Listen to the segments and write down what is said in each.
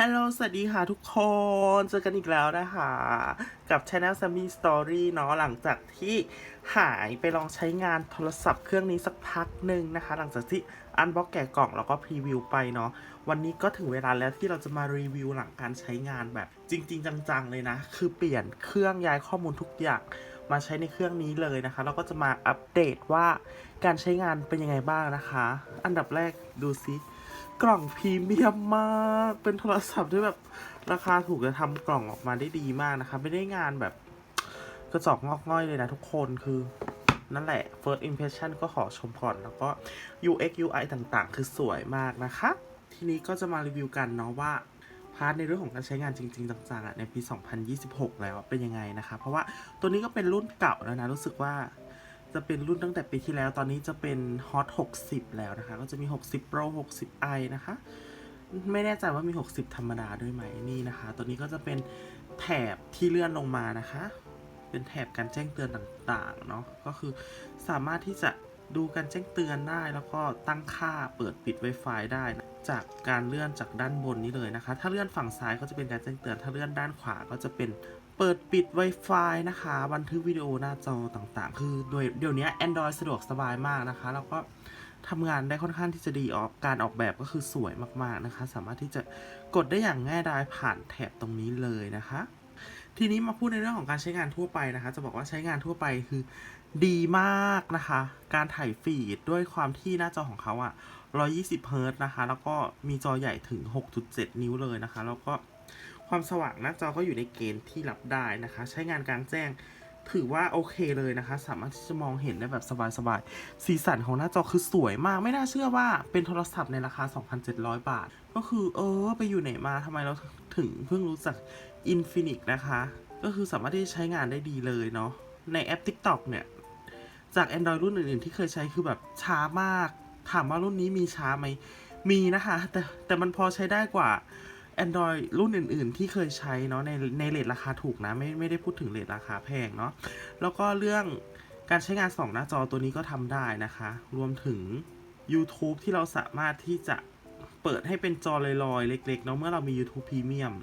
ฮัลโหล สวัสดีค่ะทุกคน เจอกันอีกแล้วนะคะ กับ Channel Sammy Story เนาะ หลังจากที่หายไปลองใช้งานโทรศัพท์เครื่องนี้สักพักหนึ่งนะคะ หลังจากที่อันบ็อกแกะกล่องแล้วก็พรีวิวไปเนาะ วันนี้ก็ถึงเวลาแล้วที่เราจะมารีวิวหลังการใช้งานแบบ จริง ๆ จัง ๆ เลยนะ คือเปลี่ยนเครื่องย้ายข้อมูลทุกอย่างมาใช้ในเครื่องนี้เลยนะคะ แล้วก็จะมาอัปเดตว่าการใช้งานเป็นยังไงบ้างนะคะ อันดับแรกดูซิ กล่องพรีเมียมมาก เป็นโทรศัพท์ที่แบบราคาถูกจะทำกล่องออกมาได้ดีมากนะคะ ไม่ได้งานแบบกระจอกงอกง่อยเลยนะทุกคนคือนั่นแหละ first impression ก็ขอชมก่อนแล้วก็ UX UI ต่างๆ คือสวยมากนะคะ ทีนี้ก็จะมารีวิวกันเนาะว่าพาร์ทในเรื่องของการใช้งานจริง ๆต่างๆอะในปี 2026 แล้วเป็นยังไงนะคะ เพราะว่าตัวนี้ก็เป็นรุ่นเก่าแล้วนะ รู้สึกว่า จะเป็นรุ่นตั้งแต่ปีที่แล้ว ตอนนี้จะเป็น Hot 60 แล้วนะคะ ก็จะมี 60 Pro 60 i นะคะ ไม่แน่ใจว่ามี 60 ธรรมดาด้วยไหมนี่นะคะ ตัวนี้ก็จะเป็นแถบที่เลื่อนลงมานะคะ เป็นแถบการแจ้งเตือนต่างๆ เนาะ ก็คือสามารถที่จะดูการแจ้งเตือนได้ แล้วก็ตั้งค่าเปิดปิด Wi-Fi ได้นะจากการเลื่อนจากด้านบนนี้เลยนะคะ ถ้าเลื่อนฝั่งซ้ายก็จะเป็นการแจ้งเตือน ถ้าเลื่อนด้านขวาก็จะเป็น เปิดปิด Wi-Fi นะคะ บันทึกวิดีโอหน้าจอต่างๆ คือโดยเดี๋ยวนี้ Android สะดวกสบายมากนะคะ แล้วก็ทำงานได้ค่อนข้างที่จะดีออกการออกแบบก็คือสวยมากๆนะคะ สามารถที่จะกดได้อย่างง่ายดายผ่านแถบตรงนี้เลยนะคะ ทีนี้มาพูดในเรื่องของการใช้งานทั่วไปนะคะ จะบอกว่าใช้งานทั่วไปคือดีมากนะคะ การถ่ายฟีดด้วยความที่หน้าจอของเขาอะ120 เฮิร์ตซ์นะคะ แล้วก็มีจอใหญ่ถึง 6.7 นิ้วเลยนะคะ แล้วก็ ความสว่างหน้าจอก็อยู่ในเกณฑ์ที่รับได้นะคะ ใช้งานกลางแจ้งถือว่าโอเคเลยนะคะ สามารถที่จะมองเห็นได้แบบสบายๆ สีสันของหน้าจอคือสวยมาก ไม่น่าเชื่อว่าเป็นโทรศัพท์ในราคา 2,700 บาท ก็คือเออ ไปอยู่ไหนมาทำไมเราถึงเพิ่งรู้จัก Infinix นะคะ ก็คือสามารถที่จะใช้งานได้ดีเลยเนาะ ในแอป TikTok เนี่ย จาก Android รุ่นอื่นๆ ที่เคยใช้คือแบบช้ามาก ถามว่ารุ่นนี้มีช้าไหม มีนะคะ แต่แต่มันพอใช้ได้กว่า Android รุ่นอื่น ๆ ที่เคยใช้เนาะในในเลทราคาถูกนะ ไม่ไม่ได้พูดถึงเลทราคาแพงเนาะแล้วก็เรื่องการใช้งานสองหน้าจอตัวนี้ก็ทำได้นะคะ รวมถึง YouTube ที่เราสามารถที่จะเปิดให้เป็นจอลอยๆ เล็ก ๆ เนาะเมื่อเรามี YouTube Premium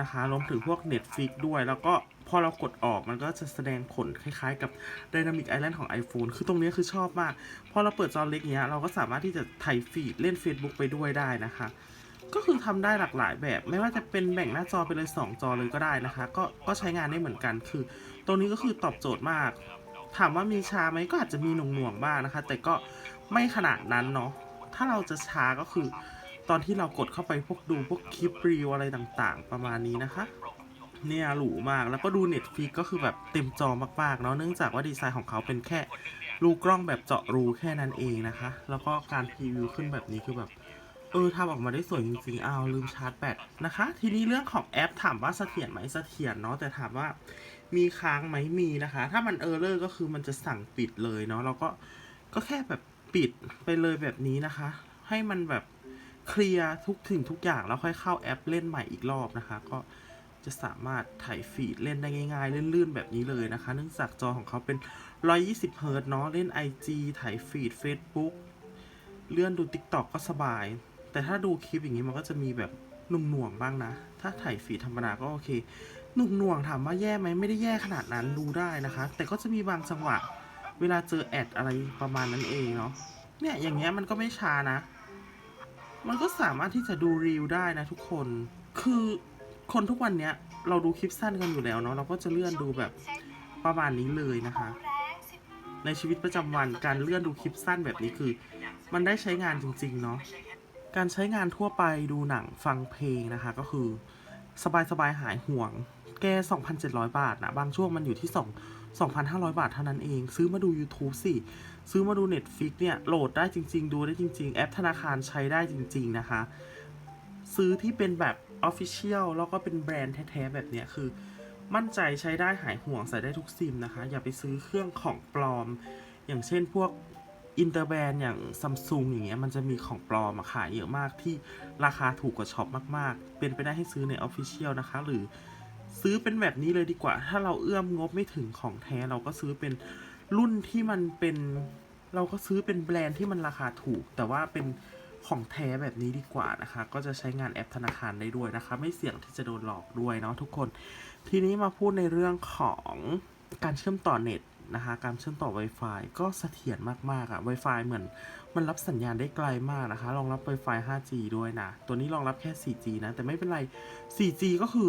นะคะรวมถึงพวก Netflix ด้วย แล้วก็พอเรากดออกมันก็จะแสดงผลคล้ายๆกับ Dynamic Island ของ iPhone คือตรงนี้คือชอบมาก พอเราเปิดจอเล็กเนี้ย เราก็สามารถที่จะถ่ายฟีดเล่น Facebook ไปด้วยได้นะคะ ก็คือทำได้หลากหลายแบบ ไม่ว่าจะเป็นแบ่งหน้าจอไปเลย 2 จอเลยก็ได้นะคะ ก็ก็ใช้งานได้เหมือนกัน คือตรงนี้ก็คือตอบโจทย์มาก ถามว่ามีช้าไหมก็อาจจะมีหน่วงๆบ้างนะคะ แต่ก็ไม่ขนาดนั้นเนาะถ้าเราจะช้าก็คือ ตอนที่เรากดเข้าไปพวกดูพวกคลิปรีวอะไรต่างๆ ประมาณนี้นะคะ เนี่ยหรูมากแล้วก็ดู Netflix ก็คือแบบเต็มจอมากๆเนาะเนื่องจากว่าดีไซน์ของเขาเป็นแค่รูกล้องแบบเจาะรูแค่นั้นเองนะคะ แล้วก็การพรีวิวขึ้นแบบนี้คือแบบ เออทำออกมาได้สวยจริงๆเอาลืมชาร์จแบตนะคะ ทีนี้เรื่องของแอปถามว่าเสถียรไหมเสถียรเนาะแต่ถามว่ามีค้างไหมมีนะคะ ถ้ามันเออร์เลอร์ก็คือมันจะสั่งปิดเลยเนาะแล้วก็ก็แค่แบบปิดไปเลยแบบนี้นะคะ ให้มันแบบเคลียร์ทุกถึงทุกอย่างแล้วค่อยเข้าแอปเล่นใหม่อีกรอบนะคะ ก็จะสามารถถ่ายฟีดเล่นได้ง่ายๆ ลื่นๆ แบบนี้เลยนะคะ เนื่องจากจอของเขาเป็น 120เฮิร์ตเนาะเล่น IG ถ่ายฟีด Facebook เลื่อนดู TikTok ก็สบาย แต่ถ้าดูคลิปอย่างนี้มันก็จะมีแบบหนุ่มหน่วงบ้างนะ ถ้าถ่ายฟีธรรมดาก็โอเค หนุ่มหน่วงถามว่าแย่ไหมไม่ได้แย่ขนาดนั้นดูได้นะคะ แต่ก็จะมีบางจังหวะ เวลาเจอแอดอะไรประมาณนั้นเองเนาะ เนี่ยอย่างเงี้ยมันก็ไม่ช้านะ มันก็สามารถที่จะดูรีวได้นะทุกคน คือคนทุกวันเนี้ยเราดูคลิปสั้นกันอยู่แล้วเนาะเราก็จะเลื่อนดูแบบประมาณนี้เลยนะคะ ในชีวิตประจำวันการเลื่อนดูคลิปสั้นแบบนี้คือ มันได้ใช้งานจริงๆเนาะ การใช้งานทั่วไปดูหนังฟังเพลงนะคะ ก็คือสบายๆหายห่วง แก 2,700 บาทนะ บางช่วงมันอยู่ที่ 2 2,500 บาทเท่านั้นเอง ซื้อมาดู YouTube สิ ซื้อมาดู Netflix เนี่ย โหลดได้จริง ๆ ดูได้จริง ๆ แอปธนาคารใช้ได้จริง ๆ นะคะ ซื้อที่เป็นแบบ Official แล้วก็เป็นแบรนด์แท้ ๆ แบบเนี้ยคือ มั่นใจใช้ได้หายห่วงใส่ได้ทุกซิมนะคะ อย่าไปซื้อเครื่องของปลอม อย่างเช่นพวก อินเตอร์แบรนด์อย่างซัมซุงอย่างเงี้ยมันจะมีของปลอมมาขายเยอะมากที่ราคาถูกกว่าช็อปมากๆ เป็นไปได้ให้ซื้อใน Official นะคะ หรือซื้อเป็นแบบนี้เลยดีกว่า ถ้าเราเอื้อมงบไม่ถึงของแท้เราก็ซื้อเป็นรุ่นที่มันเป็น เราก็ซื้อเป็นแบรนด์ที่มันราคาถูก แต่ว่าเป็นของแท้แบบนี้ดีกว่านะคะ ก็จะใช้งานแอปธนาคารได้ด้วยนะคะ ไม่เสี่ยงที่จะโดนหลอกด้วยเนาะทุกคน ทีนี้มาพูดในเรื่องของการเชื่อมต่อเน็ต นะคะการเชื่อมต่อ Wi-Fi ก็เสถียรมากๆอะ Wi-Fi เหมือนมันรับสัญญาณได้ไกลมากนะคะ รองรับ Wi-Fi 5G ด้วยนะ ตัวนี้รองรับแค่ 4G นะ แต่ไม่เป็นไร 4G ก็คือ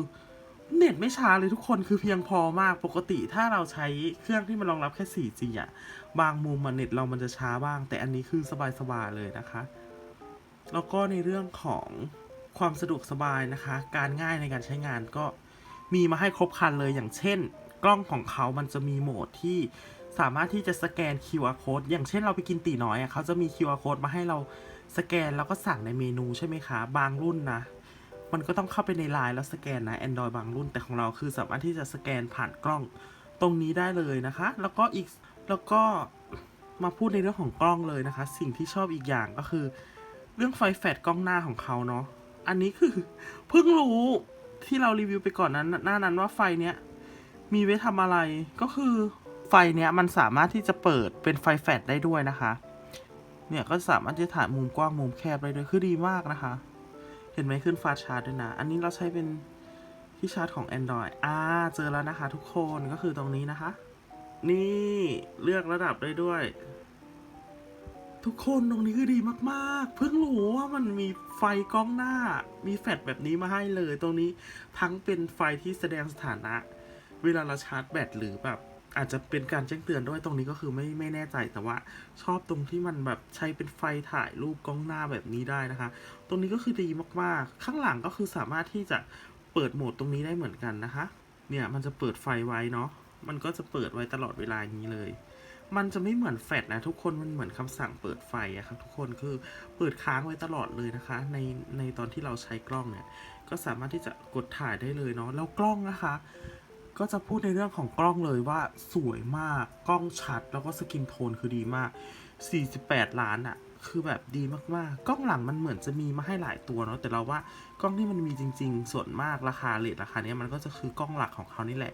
เน็ตไม่ช้าเลยทุกคนคือเพียงพอมากปกติถ้าเราใช้เครื่องที่มันรองรับแค่ 4G อะบางมุมมันเน็ตเรามันจะช้าบ้าง แต่อันนี้คือสบายๆเลยนะคะ แล้วก็ในเรื่องของความสะดวกสบายนะคะ การง่ายในการใช้งานก็มีมาให้ครบครันเลยอย่างเช่น กล้องของเขามันจะมีโหมดที่สามารถที่จะสแกน QR code อย่างเช่นเราไปกินตีน้อยอะเขาจะมี QR code มาให้เราสแกนแล้วก็สั่งในเมนูใช่ไหมคะ บางรุ่นนะ มันก็ต้องเข้าไปในไลน์แล้วสแกนนะ Android บางรุ่นแต่ของเราคือสามารถที่จะสแกนผ่านกล้องตรงนี้ได้เลยนะคะ แล้วก็อีกแล้วก็มาพูดในเรื่องของกล้องเลยนะคะ สิ่งที่ชอบอีกอย่างก็คือ เรื่องไฟแฟลชกล้องหน้าของเขาเนาะอันนี้คือเพิ่งรู้ที่เรารีวิวไปก่อนนั้นหน้านั้นว่าไฟเนี้ย มีไว้ทำอะไรก็คือไฟเนี้ยมันสามารถที่จะเปิดเป็นไฟแฟลชได้ด้วยนะคะ เนี่ยก็สามารถจะถ่ายมุมกว้างมุมแคบได้ด้วยคือดีมากนะคะ เห็นไหมขึ้นฟาชาร์จด้วยนะ อันนี้เราใช้เป็นที่ชาร์จของ Android อ่าเจอแล้วนะคะทุกคนก็คือตรงนี้นะคะ นี่เลือกระดับได้ด้วย ทุกคนตรงนี้คือดีมากๆ เพิ่งรู้ว่ามันมีไฟกล้องหน้า มีแฟลชแบบนี้มาให้เลย ตรงนี้ทั้งเป็นไฟที่แสดงสถานะ เวลาเราชาร์จแบตหรือแบบอาจจะเป็นการแจ้งเตือนด้วยตรงนี้ก็คือไม่ไม่แน่ใจแต่ว่าชอบตรงที่มันแบบใช้เป็นไฟถ่ายรูปกล้องหน้าแบบนี้ได้นะคะ ตรงนี้ก็คือดีมากๆ ข้างหลังก็คือสามารถที่จะเปิดโหมดตรงนี้ได้เหมือนกันนะคะ เนี่ยมันจะเปิดไฟไว้เนาะมันก็จะเปิดไว้ตลอดเวลาอย่างนี้เลย มันจะไม่เหมือนแฟลชนะทุกคนมันเหมือนคำสั่งเปิดไฟอะครับทุกคนคือเปิดค้างไว้ตลอดเลยนะคะ ในในตอนที่เราใช้กล้องเนี่ยก็สามารถที่จะกดถ่ายได้เลยเนาะแล้วกล้องนะคะ ก็จะพูดในเรื่องของกล้องเลยว่าสวยมาก กล้องชัด แล้วก็สกินโทนคือดีมาก 48 ล้านอะคือแบบดีมากๆ กล้องหลังมันเหมือนจะมีมาให้หลายตัวเนาะ แต่เราว่ากล้องที่มันมีจริง ๆ ส่วนมากราคาเลทราคาเนี้ยมันก็จะคือกล้องหลักของเขานี่แหละ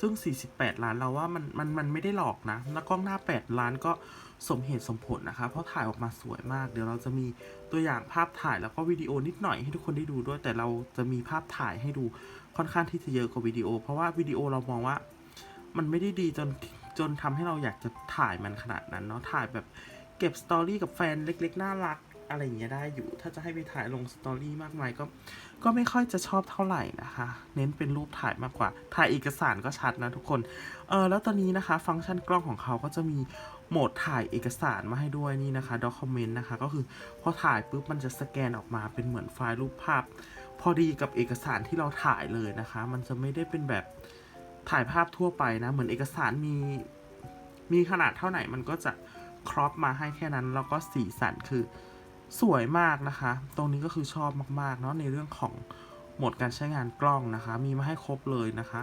ซึ่ง 48 ล้านเราว่ามันมันมันไม่ได้หลอกนะ แล้วกล้องหน้า 8 ล้านก็ สมเหตุสมผลนะคะ เพราะถ่ายออกมาสวยมาก เดี๋ยวเราจะมีตัวอย่างภาพถ่ายแล้วก็วิดีโอนิดหน่อยให้ทุกคนได้ดูด้วย แต่เราจะมีภาพถ่ายให้ดูค่อนข้างที่จะเยอะกว่าวิดีโอ เพราะว่าวิดีโอเรามองว่ามันไม่ได้ดีจนจนทำให้เราอยากจะถ่ายมันขนาดนั้นเนาะถ่ายแบบเก็บสตอรี่กับแฟนเล็กๆน่ารักอะไรอย่างเงี้ยได้อยู่ ถ้าจะให้ไปถ่ายลงสตอรี่มากมายก็ ก็ไม่ค่อยจะชอบเท่าไหร่นะคะ เน้นเป็นรูปถ่ายมากกว่า ถ่ายเอกสารก็ชัดนะทุกคน เออแล้วตอนนี้นะคะ ฟังก์ชันกล้องของเขาก็จะมี โหมดถ่ายเอกสารมาให้ด้วยนี่นะคะ document นะคะ ก็คือพอถ่ายปุ๊บมันจะสแกนออกมาเป็นเหมือนไฟล์รูปภาพ พอดีกับเอกสารที่เราถ่ายเลยนะคะ มันจะไม่ได้เป็นแบบถ่ายภาพทั่วไปนะ เหมือนเอกสารมี มีขนาดเท่าไหร่มันก็จะครอปมาให้แค่นั้น แล้วก็สีสันคือสวยมากนะคะ ตรงนี้ก็คือชอบมากๆเนาะในเรื่องของโหมดการใช้งานกล้องนะคะ มีมาให้ครบเลยนะคะ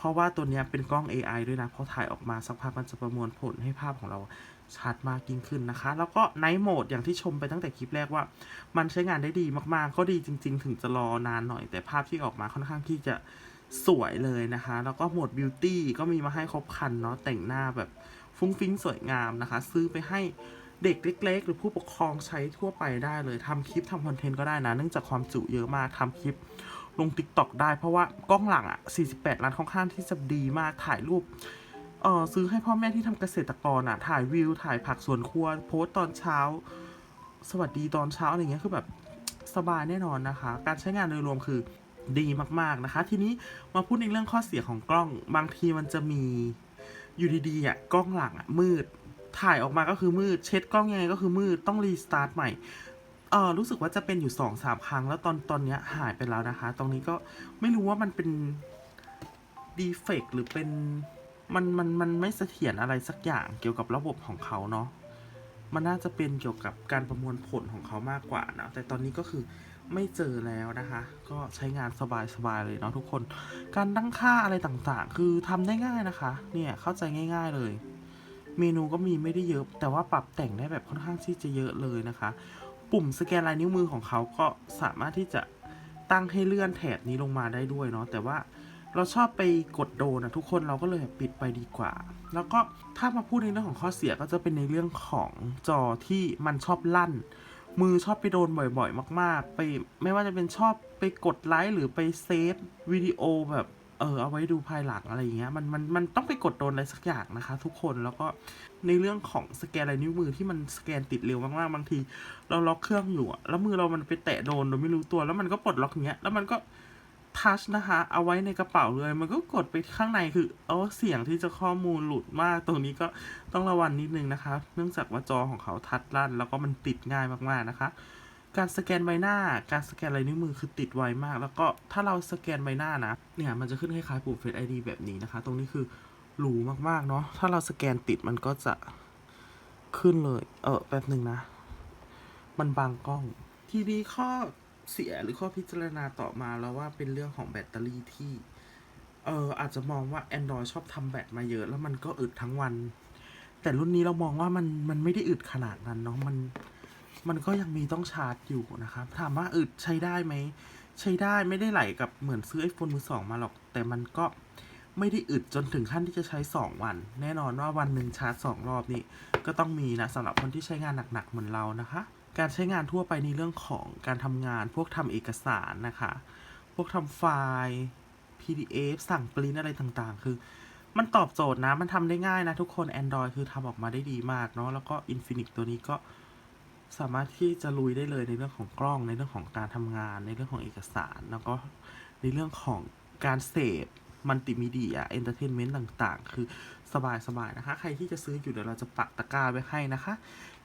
เพราะว่าตัวนี้เป็นกล้อง AI ด้วยนะพอถ่ายออกมาสักพักมันจะประมวลผลให้ภาพของเราชัดมากยิ่งขึ้นนะคะ แล้วก็ไนท์โหมดอย่างที่ชมไปตั้งแต่คลิปแรกว่า มันใช้งานได้ดีมากๆ ก็ดีจริง ๆ ถึงจะรอนานหน่อย แต่ภาพที่ออกมาค่อนข้างที่จะสวยเลยนะคะ แล้วก็โหมดบิวตี้ก็มีมาให้ครบครันเนาะแต่งหน้าแบบฟุ้งฟิ้งสวยงามนะคะ ซื้อไปให้เด็กเล็ก ๆ หรือผู้ปกครองใช้ทั่วไปได้เลยทำคลิปทำคอนเทนต์ก็ได้นะ เนื่องจากความจุเยอะมากทำคลิป ลง t ิ k t o k ได้เพราะว่ากล้องหลังอะ48 ล้านค่อนข้างที่จะดีมากถ่ายรูปเออซื้อให้พ่อแม่ที่ทำเกษตรกรอะถ่ายวิว ถ่ายผักสวนครัว โพสต์ตอนเช้า สวัสดีตอนเช้าอะไรเงี้ยคือแบบสบายแน่นอนนะคะ การใช้งานโดยรวมคือดีมาก ๆ นะคะ ทีนี้มาพูดในเรื่องข้อเสียของกล้อง บางทีมันจะมีอยู่ดีๆอะกล้องหลังอะมืด ถ่ายออกมาก็คือมืด เช็ดกล้องยังไงก็คือมืด ต้องรีสตาร์ทใหม่ เออรู้สึกว่าจะเป็นอยู่สองสามครั้ง แล้วตอนตอนเนี้ยหายไปแล้วนะคะ ตรงนี้ก็ไม่รู้ว่ามันเป็นดีเฟกหรือเป็นมันมันมันไม่เสถียรอะไรสักอย่างเกี่ยวกับระบบของเขาเนาะมันน่าจะเป็นเกี่ยวกับการประมวลผลของเขามากกว่านะ แต่ตอนนี้ก็คือไม่เจอแล้วนะคะ ก็ใช้งานสบายๆเลยเนาะทุกคน การตั้งค่าอะไรต่างๆ คือทำได้ง่ายนะคะ เนี่ยเข้าใจง่าย ๆเลย เมนูก็มีไม่ได้เยอะ แต่ว่าปรับแต่งได้แบบค่อนข้างที่จะเยอะเลยนะคะ ปุ่มสแกนลายนิ้วมือของเขาก็สามารถที่จะตั้งให้เลื่อนแถบนี้ลงมาได้ด้วยเนาะแต่ว่าเราชอบไปกดโดนนะทุกคนเราก็เลยปิดไปดีกว่า แล้วก็ถ้ามาพูดในเรื่องของข้อเสียก็จะเป็นในเรื่องของจอที่มันชอบลั่น มือชอบไปโดนบ่อยๆ มาก ๆ ไปไม่ว่าจะเป็นชอบไปกดไลค์หรือไปเซฟวิดีโอแบบ เออเอาไว้ดูภายหลังอะไรอย่างเงี้ยมันมันมันต้องไปกดโดนอะไรสักอย่างนะคะ ทุกคนแล้วก็ในเรื่องของสแกนลายนิ้วมือที่มันสแกนติดเร็วมากๆบางที เราล็อกเครื่องอยู่อะแล้วมือเรามันไปแตะโดนโดยไม่รู้ตัว แล้วมันก็ปลดล็อกเงี้ยแล้วมันก็ทัชนะคะ เอาไว้ในกระเป๋าเลย มันก็กดไปข้างในคือ เออเสี่ยงที่จะข้อมูลหลุดมาก ตรงนี้ก็ต้องระวังนิดนึงนะคะ เนื่องจากว่าจอของเขาทัชลั่น แล้วก็มันติดง่ายมากๆนะคะ การสแกนใบหน้า การสแกนลายนิ้วมือคือติดไวมาก แล้วก็ถ้าเราสแกนใบหน้านะ เนี่ยมันจะขึ้นคล้ายๆปุ่ม Face ID แบบนี้นะคะ ตรงนี้คือหรูมากๆเนาะ ถ้าเราสแกนติดมันก็จะขึ้นเลย เออแป๊บหนึ่งนะ มันบางกล้อง ทีนี้ข้อเสียหรือข้อพิจารณาต่อมาแล้วว่าเป็นเรื่องของแบตเตอรี่ที่ เอออาจจะมองว่า Android ชอบทำแบตมาเยอะ แล้วมันก็อึดทั้งวัน แต่รุ่นนี้เรามองว่ามันมันไม่ได้อึดขนาดนั้นเนาะ มัน มันก็ยังมีต้องชาร์จอยู่นะครับ ถามว่าอึดใช้ได้ไหม ใช้ได้ไม่ได้ไหลกับเหมือนซื้อ iPhone มือสองมาหรอก แต่มันก็ไม่ได้อึดจนถึงขั้นที่จะใช้ 2 วัน แน่นอนว่าวันหนึ่งชาร์จ 2 รอบนี่ก็ต้องมีนะสำหรับคนที่ใช้งานหนักๆเหมือนเรานะคะ การใช้งานทั่วไปในเรื่องของการทำงานพวกทำเอกสารนะคะ พวกทำไฟล์ PDF สั่งปริ้นอะไรต่างๆ คือ มันตอบโจทย์นะ มันทำได้ง่ายนะทุกคน Android คือทำออกมาได้ดีมากเนาะแล้วก็ Infinix ตัวนี้ก็ สามารถที่จะลุยได้เลยในเรื่องของกล้องในเรื่องของการทำงาน ในเรื่องของเอกสาร แล้วก็ในเรื่องของการเสพมัลติมีเดียเอนเตอร์เทนเมนต์ต่างๆ คือสบายๆนะคะ ใครที่จะซื้ออยู่เดี๋ยวเราจะปักตะกร้าไว้ให้นะคะ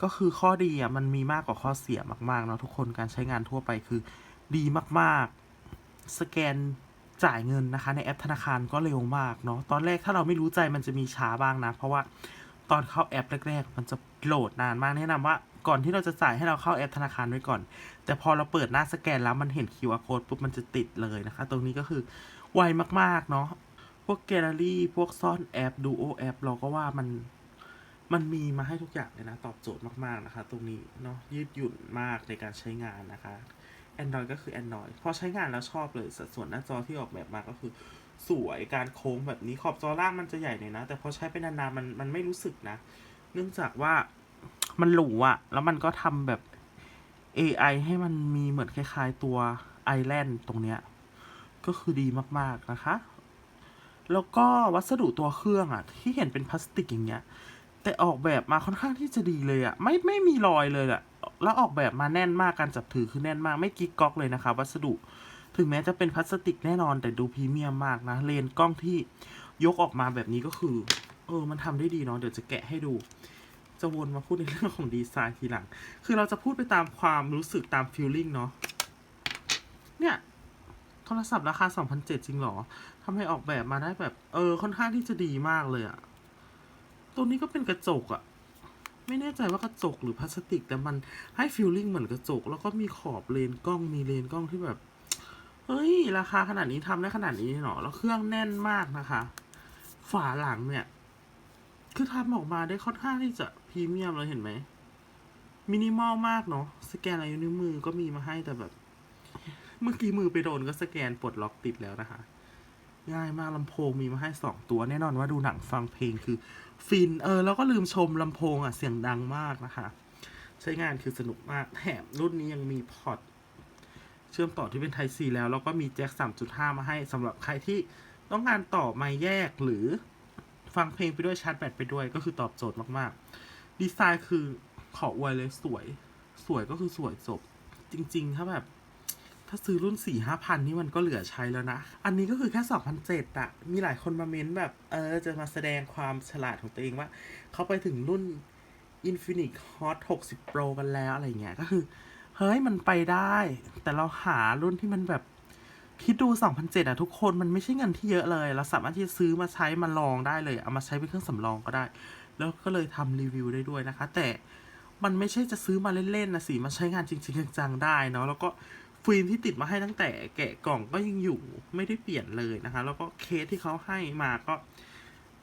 ก็คือข้อดีอะมันมีมากกว่าข้อเสียมากๆเนาะทุกคนการใช้งานทั่วไปคือดีมากๆ สแกนจ่ายเงินนะคะ ในแอปธนาคารก็เร็วมากเนาะตอนแรกถ้าเราไม่รู้ใจมันจะมีช้าบ้างนะ เพราะว่าตอนเข้าแอปแรก ๆ มันจะโหลดนานมากแนะนำว่า ก่อนที่เราจะจ่ายให้เราเข้าแอปธนาคารไว้ก่อน แต่พอเราเปิดหน้าสแกนแล้วมันเห็น QR code ปุ๊บมันจะติดเลยนะคะ ตรงนี้ก็คือไวมากๆเนาะพวกแกลเลอรี่พวกซ่อนแอปดูโอแอปเราก็ว่ามันมันมีมาให้ทุกอย่างเลยนะ ตอบโจทย์มากๆนะคะ ตรงนี้เนาะยืดหยุ่นมากในการใช้งานนะคะ Android ก็คือ Android พอใช้งานแล้วชอบเลยสัดส่วนหน้าจอที่ออกแบบมาก็คือ สวยการโค้งแบบนี้ขอบจอล่างมันจะใหญ่หน่อยนะ แต่พอใช้ไปนานๆมันมันไม่รู้สึกนะ เนื่องจากว่า มันหรูอะแล้วมันก็ทำแบบ AI ให้มันมีเหมือนคล้าย ๆ ตัวไอแลนด์ตรงเนี้ย ก็คือดีมากๆนะคะ แล้วก็วัสดุตัวเครื่องอะที่เห็นเป็นพลาสติกอย่างเงี้ย แต่ออกแบบมาค่อนข้างที่จะดีเลยอะไม่ไม่มีรอยเลยอะแล้วออกแบบมาแน่นมากการจับถือคือแน่นมากไม่กิ๊กก๊อกเลยนะคะ วัสดุถึงแม้จะเป็นพลาสติกแน่นอนแต่ดูพรีเมียมมากนะ เลนกล้องที่ยกออกมาแบบนี้ก็คือ เออ มันทำได้ดีเนาะเดี๋ยวจะแกะให้ดู จะวนมาพูดในเรื่องของดีไซน์ทีหลัง คือเราจะพูดไปตามความรู้สึกตามฟีลลิ่งเนาะ เนี่ย โทรศัพท์ราคา 2,007จริงเหรอทำให้ออกแบบมาได้แบบ เออ ค่อนข้างที่จะดีมากเลยอะตัวนี้ก็เป็นกระจกอะไม่แน่ใจว่ากระจกหรือพลาสติก แต่มันให้ฟีลลิ่งเหมือนกระจก แล้วก็มีขอบเลนส์กล้องมีเลนส์กล้องที่แบบ เฮ้ย ราคาขนาดนี้ทำได้ขนาดนี้เหรอแล้วเครื่องแน่นมากนะคะ ฝาหลังเนี่ย คือทำออกมาได้ค่อนข้างที่จะพรีเมียมเลยเห็นไหม มินิมอลมากเนาะ สแกนลายนิ้วมือก็มีมาให้แต่แบบ เมื่อกี้มือไปโดนก็สแกนปลดล็อกติดแล้วนะคะ ง่ายมากลำโพงมีมาให้สองตัวแน่นอนว่าดูหนังฟังเพลงคือ ฟิน เออ แล้วก็ลืมชมลำโพงอะเสียงดังมากนะคะ ใช้งานคือสนุกมากแถมรุ่นนี้ยังมีพอร์ตเชื่อมต่อที่เป็น Type C แล้ว แล้วก็มีแจ็ค3.5 มาให้สำหรับใครที่ต้องการต่อไมาแยกหรือ ฟังเพลงไปด้วยชาร์จแบตไปด้วยก็คือตอบโจทย์มากๆ ดีไซน์คือขออวยเลยสวย สวยก็คือสวยจบ จริง ๆ ถ้าแบบ ถ้าซื้อรุ่นสี่ห้าพันนี่มันก็เหลือใช้แล้วนะ อันนี้ก็คือแค่สองพันเจ็ดอะมีหลายคนมาเม้นแบบ เออ จะมาแสดงความฉลาดของตัวเองว่า เขาไปถึงรุ่น Infinix Hot 60 Pro กันแล้วอะไรเงี้ยก็คือ เฮ้ยมันไปได้ แต่เราหารุ่นที่มันแบบ คิดดู 2,007อะทุกคนมันไม่ใช่เงินที่เยอะเลย เราสามารถที่จะซื้อมาใช้มาลองได้เลย เอามาใช้เป็นเครื่องสำรองก็ได้ แล้วก็เลยทำรีวิวได้ด้วยนะคะ แต่มันไม่ใช่จะซื้อมาเล่นๆนะสิมาใช้งานจริงๆจังๆได้เนาะแล้วก็ฟิล์มที่ติดมาให้ตั้งแต่แกะกล่องก็ยังอยู่ไม่ได้เปลี่ยนเลยนะคะ แล้วก็เคสที่เขาให้มาก็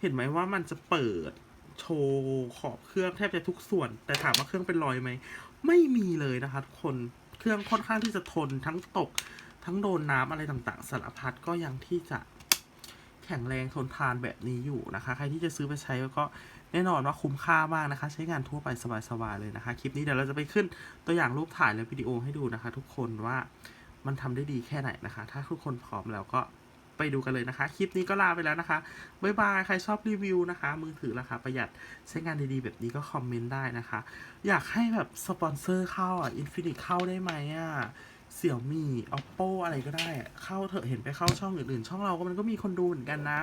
เห็นไหมว่ามันจะเปิดโชว์ขอบเครื่องแทบจะทุกส่วน แต่ถามว่าเครื่องเป็นรอยไหมไม่มีเลยนะคะ ทุกคนเครื่องค่อนข้างที่จะทนทั้งตก ทั้งโดนน้ำอะไรต่างๆสารพัดก็ยังที่จะแข็งแรงทนทานแบบนี้อยู่นะคะ ใครที่จะซื้อไปใช้ก็แน่นอนว่าคุ้มค่ามากนะคะ ใช้งานทั่วไปสบายๆเลยนะคะ คลิปนี้เดี๋ยวเราจะไปขึ้นตัวอย่างรูปถ่ายและวิดีโอให้ดูนะคะ ทุกคนว่ามันทำได้ดีแค่ไหนนะคะ ถ้าทุกคนพร้อมแล้วก็ไปดูกันเลยนะคะ คลิปนี้ก็ลาไปแล้วนะคะบ๊ายบายใครชอบรีวิวนะคะ มือถือราคาประหยัดใช้งานดีๆ แบบนี้ก็คอมเมนต์ได้นะคะ อยากให้แบบสปอนเซอร์เข้าอะอินฟินิตเข้าได้ไหมอะ เสี่ยวมี่ oppo อะไรก็ได้อะเข้าเถอะเห็นไปเข้าช่องอื่นๆ ช่องเราก็มันก็มีคนดูเหมือนกันนะ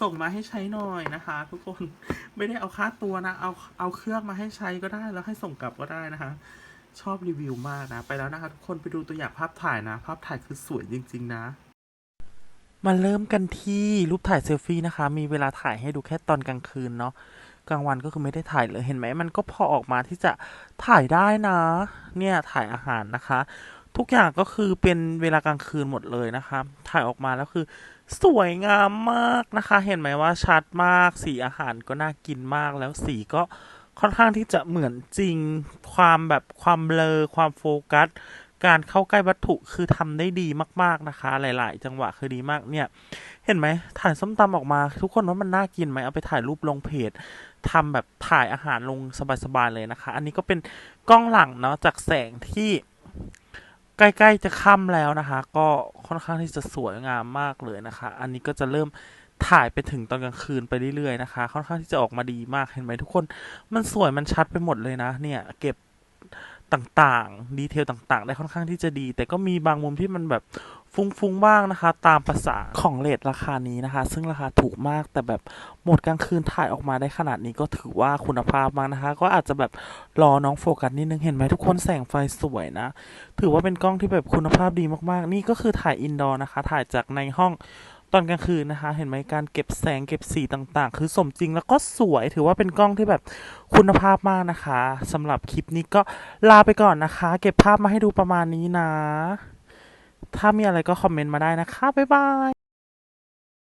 ส่งมาให้ใช้หน่อยนะคะ ทุกคนไม่ได้เอาค่าตัวนะ เอาเอาเครื่องมาให้ใช้ก็ได้แล้วให้ส่งกลับก็ได้นะคะ ชอบรีวิวมากนะ ไปแล้วนะคะ ทุกคนไปดูตัวอย่างภาพถ่ายนะ ภาพถ่ายคือสวยจริง ๆ นะมาเริ่มกันที่รูปถ่ายเซลฟี่นะคะ มีเวลาถ่ายให้ดูแค่ตอนกลางคืนเนาะ กลางวันก็คือไม่ได้ถ่ายเลย เห็นไหม มันก็พอออกมาที่จะถ่ายได้นะ เนี่ยถ่ายอาหารนะคะ ทุกอย่างก็คือเป็นเวลากลางคืนหมดเลยนะคะ ถ่ายออกมาแล้วคือสวยงามมากนะคะ เห็นไหมว่าชัดมาก สีอาหารก็น่ากินมาก แล้วสีก็ค่อนข้างที่จะเหมือนจริง ความแบบความเบลอความโฟกัส การเข้าใกล้วัตถุคือทำได้ดีมาก ๆนะคะ หลาย ๆ จังหวะคือดีมากเนี่ย เห็นไหมถ่ายส้มตำออกมา ทุกคนว่ามันน่ากินไหมเอาไปถ่ายรูปลงเพจทำแบบถ่ายอาหารลงสบาย ๆ เลยนะคะ อันนี้ก็เป็นกล้องหลังเนาะจากแสงที่ ใกล้ๆจะค่ำแล้วนะคะ ก็ค่อนข้างที่จะสวยงามมากเลยนะคะ อันนี้ก็จะเริ่มถ่ายไปถึงตอนกลางคืนไปเรื่อยๆนะคะ ค่อนข้างที่จะออกมาดีมากเห็นไหมทุกคนมันสวยมันชัดไปหมดเลยนะ เนี่ย เก็บต่างๆ ดีเทลต่างๆ ได้ค่อนข้างที่จะดี แต่ก็มีบางมุมที่มันแบบ ฟุ้งๆบ้างนะคะ ตามภาษาของเลทราคานี้นะคะ ซึ่งราคาถูกมากแต่แบบหมดกลางคืนถ่ายออกมาได้ขนาดนี้ก็ถือว่าคุณภาพมากนะคะ ก็อาจจะแบบรอน้องโฟกัสนิดนึงเห็นไหมทุกคนแสงไฟสวยนะ ถือว่าเป็นกล้องที่แบบคุณภาพดีมากๆ นี่ก็คือถ่ายอินดอร์นะคะ ถ่ายจากในห้องตอนกลางคืนนะคะ เห็นไหมการเก็บแสงเก็บสีต่างๆ คือสมจริงแล้วก็สวยถือว่าเป็นกล้องที่แบบคุณภาพมากนะคะสำหรับคลิปนี้ก็ลาไปก่อนนะคะ เก็บภาพมาให้ดูประมาณนี้นะ ถ้ามีอะไรก็คอมเมนต์มาได้นะคะ บ๊ายบาย